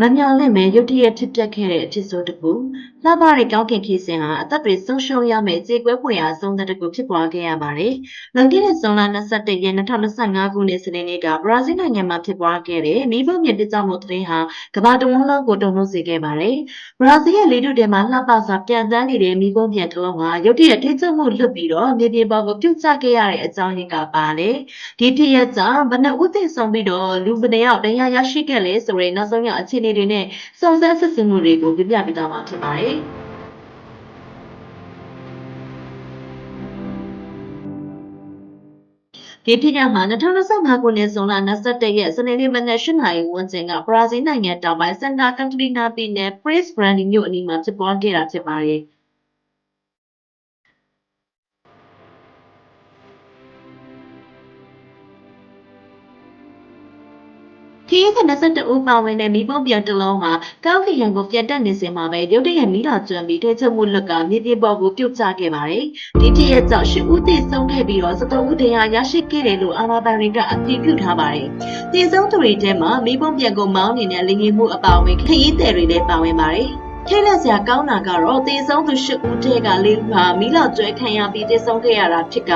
မမျော်လင့်မဲ့ရုတ်တရက်ဖြစ်ပျက်ခဲ့တဲ့အဖြစ်ဆိုးတစ်ခုလှပတဲ့ကောင်းကင်ဖြစ်စဉ်ဟာအသက်တွေဆုံးရှုံးရမယ့်ကြေကွဲဖွယ်ရာအဆုံးသက်တစ်ခုဖြစ်ပွားခဲ့ရပါတယ်။လွန်ခဲ့တဲ့ဇွန်လ21ရက်2025ခုနှစ်စနေနေ့ကဘရာဇီးနိုင်ငံမှာဖြစ်ပွားခဲ့တဲ့မိဘမြစ်တကြောင်မှုသတင်းဟာကမ္ဘာတဝန်းလုံးကိုတုန်လှုပ်စေခဲ့ပါတယ်။ဘရာဇီးရဲ့လေထုထဲမှာလှပစွာပြန်တန်းနေတဲ့မိဘမြစ်တစ်လုံးဟာရုတ်တရက်ထိချုံမှုလွတ်ပြီးတော့မြေပြင်ပေါ်ကိုပြုတ်ကျခဲ့ရတဲ့အကြောင်းရင်းကပါလေ။ဒီဖြစ်ရပ်ကြောင့်ဘယ်နှဦးသိဆုံးပြီးတော့လူဘယ်နှယောက်တရားရရှိခဲ့လဲဆိုတဲ့နောက်ဆုံးရအခြေအနေတွေနဲ့စုံစမ်းစစ်ဆေးမှုတွေကိုပြပြပေးသွားမှာဖြစ်ပါတယ်။ဒီဖြစ်ရပ်မှာ2025ခုနှစ်ဇွန်လ21ရက်စနေနေ့မနက်8:00နာရီဝန်းကျင်ကဘရာဇီးနိုင်ငံတောင်ပိုင်းစန်တာကန်တရီနာပြည်နယ် Praia Grande မြို့အနီးမှာဖြစ်ပွားခဲ့တာဖြစ်ပါတယ်။ ခရီးသည်22ဦးပါဝင်တဲ့မိဘပြန်တစ်လုံးဟာကောင်းကင်ယံကိုပြန်တက်နေစဉ်မှာပဲရုတ်တရက်မိလာကျွမ်းပြီးထိချုံမှုလွတ်ကမြေပြင်ပေါ်ကိုပြုတ်ကျခဲ့ပါတယ်။ဒီတရက်ကြောင့်ရှစ်ဦးသေဆုံးခဲ့ပြီးတော့73ဦးတရားရရှိခဲ့တယ်လို့အာမဘန်တွေကအတည်ပြုထားပါတယ်။သေဆုံးသူတွေထဲမှာမိဘပြန်ကိုမောင်းနေတဲ့လင်ကြီးမှုအပါအဝင်ခရီးသည်တွေလည်းပါဝင်ပါတယ်။ ထိတ်လန့်စရာကောင်းတာကတော့သေဆုံးသူ၈ဦးထဲက၄ဦးဟာမီးလောင်ကျွဲခံရပြီးသေဆုံးခဲ့ရတာဖြစ်က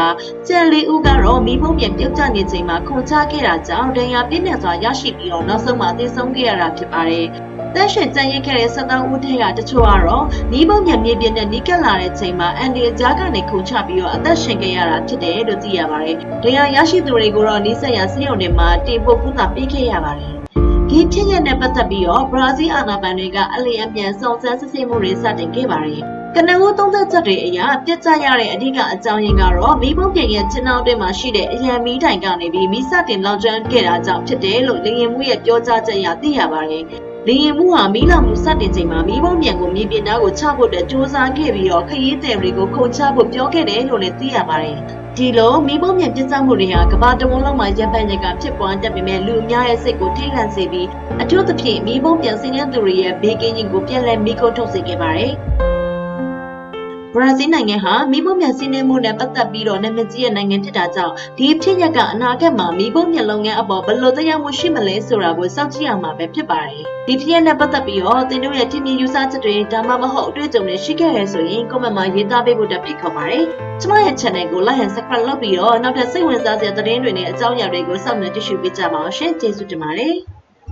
ကျန်၄ဦးကတော့မိဖို့ပြန်ပြုတ်ကျနေချိန်မှာခုန်ချခဲ့တာကြောင့်ဒဏ်ရာပြင်းထန်စွာရရှိပြီးတော့နောက်ဆုံးမှာသေဆုံးခဲ့ရတာဖြစ်ပါတယ်။တက်ရှင်ကြံရိတ်ခဲ့တဲ့73ဦးထဲကတချို့ကတော့နီးပုံမြန်မြေပြင်နဲ့နီးကပ်လာတဲ့ချိန်မှာအန်ဒီကြားကနေခုန်ချပြီးတော့အသက်ရှင်ခဲ့ရတာဖြစ်တယ်လို့သိရပါတယ်။ဒဏ်ရာရရှိသူတွေကိုတော့နီးစပ်ရာဆေးရုံတွေမှာတင်ပို့ကုသပေးခဲ့ရပါတယ်။ ဒီဖြစ်ရပ်နဲ့ပတ်သက်ပြီးတော့ဘရာဇီးအာဏာပိုင်တွေက အလျင်အမြန်စုံစမ်းစစ်ဆေးမှုတွေစတင်ခဲ့ပါတယ်။ ကနဦးသုံးသက်ချက်တွေအရပြစ်ကျရတဲ့အဓိကအကြောင်းရင်းကတော့မီးပုံပြင်ရဲ့ချင်းအောင်တွင်မှာရှိတဲ့အရန်မီးတိုင်ကနေပြီးမီးစတင်လောင်ကျွမ်းခဲ့တာကြောင့်ဖြစ်တယ်လို့လေရင်မှုရဲ့ပြောကြားချက်အရသိရပါတယ်။လေရင်မှုဟာမီးလောင်မှုစတင်ချိန်မှာမီးပုံပြင်ကိုမြေပြင်သားကိုချဖို့အတွက်စ조사ခဲ့ပြီးတော့ခရီးသည်တွေကိုခုန်ချဖို့ပြောခဲ့တယ်လို့လည်းသိရပါတယ်။ဒီလိုမိဘမြင်ပြစ်စားမှုတွေဟာကမ္ဘာတဝန်းလုံးမှာရပ်ပန်းရကဖြစ်ပွားတတ်ပေမဲ့လူအများရဲ့စိတ်ကိုထိတ်လန့်စေပြီးအထူးသဖြင့်မိဘပြန်စင်းတဲ့သူတွေရဲ့ဘေးကင်းခြင်းကိုပြန်လည်မိခိုးထုတ်စေခဲ့ပါတယ်။ ဘရာဇီးနိုင်ငံဟာမိဘမြန်စီးနှင်းမှုနဲ့ပတ်သက်ပြီးတော့နာမည်ကြီးတဲ့နိုင်ငံဖြစ်တာကြောင့်ဒီဖြစ်ရပ်ကအနာဂတ်မှာမိဘမြန်လုပ်ငန်းအပေါ်ဘယ်လိုတရားမှုရှိမလဲဆိုတာကိုစောင့်ကြည့်ရမှာပဲဖြစ်ပါတယ်။ဒီဖြစ်ရပ်နဲ့ပတ်သက်ပြီးတော့သင်တို့ရဲ့ထင်မြင်ယူဆချက်တွေဒါမှမဟုတ်အတွေ့အကြုံတွေရှိခဲ့ရဆိုရင် comment မှာရေးသားပေးဖို့တက်ဖိတ်ခေါ်ပါတယ်။ကျွန်မရဲ့ channel ကို like and subscribe လုပ်ပြီးတော့နောက်ထပ်စိတ်ဝင်စားစရာသတင်းတွေနဲ့အကြောင်းအရာတွေကိုစောင့်မျှော်ကြည့်ရှုပေးကြပါအောင်ရှင်။ကျေးဇူးတင်ပါတယ်။